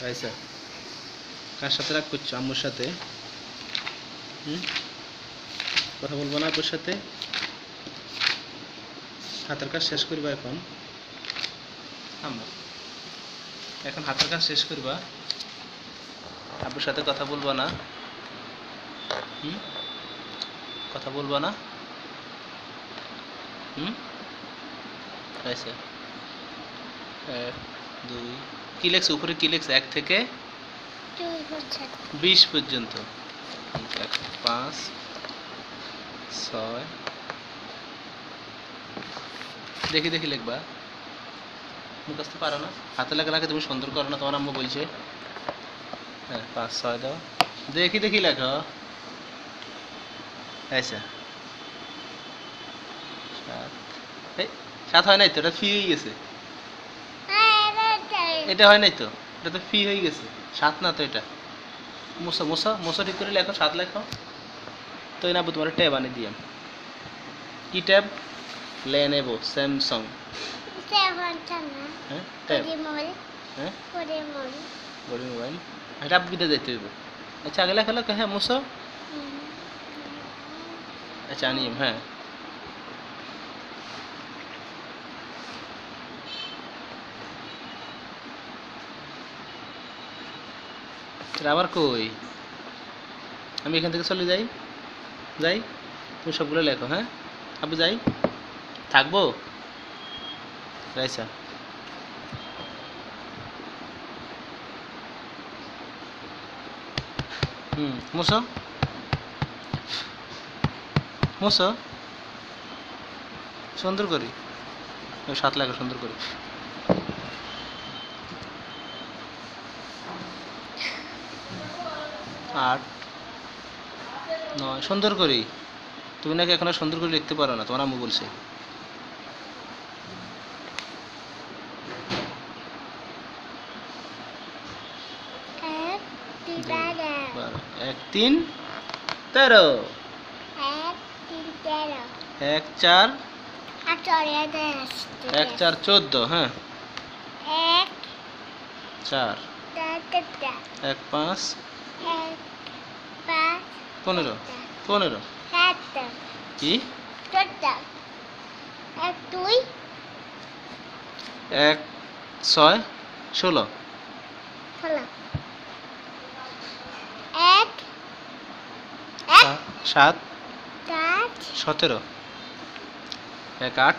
রাইসা কার সাথে রাগ করছ? আম্মুর সাথে? হুম? কথা বলব না আপুর সাথে? হাতের কাজ শেষ করবা এখন? আম্মু এখন হাতের কাজ শেষ করবা? আব্বুর সাথে কথা বলবা না? হুম? কথা বলবা না? হুম? আচ্ছা এক দুই। কি লেখছে উপরে কি লেখছে এক থেকে বিশ পর্যন্ত। পাঁচ ছয়। দেখি দেখি লিখবা। মুখস্থ পারো না? হাতে লেখা তুমি সুন্দর করো না তোমার আম্মু বলছে। হ্যাঁ পাঁচ ছয় দাও। দেখি দেখি লেখো। আচ্ছা। সাত। এই সাত হয় নাই তো? এটা ফি হয়ে গেছে। এটা হয় নাই তো? এটা তো ফি হয়ে গেছে। সাত না তো এটা? মোসা মোসা মোসা ঠিক করে লেখো সাত লেখো। তো এই না তোমার ট্যাব আনি দিয়াম। কি ট্যাব? লেনেভো স্যামসাং হ্যাঁ ট্যাব। হ্যাঁ? বড় মোবাইল এটা বিদে যাইতে হইব। আচ্ছা আগে লেখা লেখো। হ্যাঁ মোসা। আচ্ছা আনিম হ্যাঁ। এটা আবার কই? আমি এখান থেকে চলে যাই। যাই? তুমি সবগুলো লেখো হ্যাঁ? আবু যাই? থাকব? রাইসা হুম, মুসো। মুসো। সুন্দর করি। সাত লেখা সুন্দর করি। আট নয়। সুন্দর করি। তুমি নাকি এখন সুন্দর করে লিখতে পারো না তোমার আম্মু বলছে। এক তিন তেরো। এক চার। এক চার চোদ্দ হ্যাঁ। এক চার। এক পাঁচ। পনেরো পনেরো কি এক ছয় ষোলো। এক সাত। সতেরো। এক আট।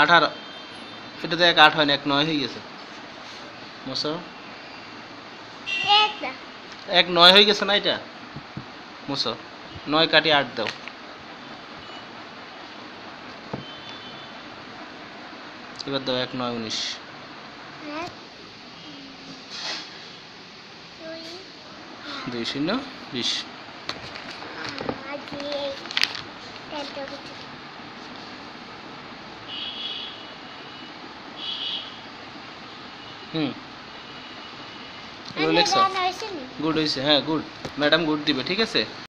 আঠারো। এটা তো এক আট হয় না এক নয় হয়ে গেছে। মশো এক নয় হয়ে গেছে না এটা? মুসো নয় কাটি আট দাও। এবার দাও এক নয় উনিশ। দুই শূন্য বিশ। হুম। এগুলো লেখছো গুড হয়েছে হ্যাঁ গুড ম্যাডাম গুড দিবে ঠিক আছে?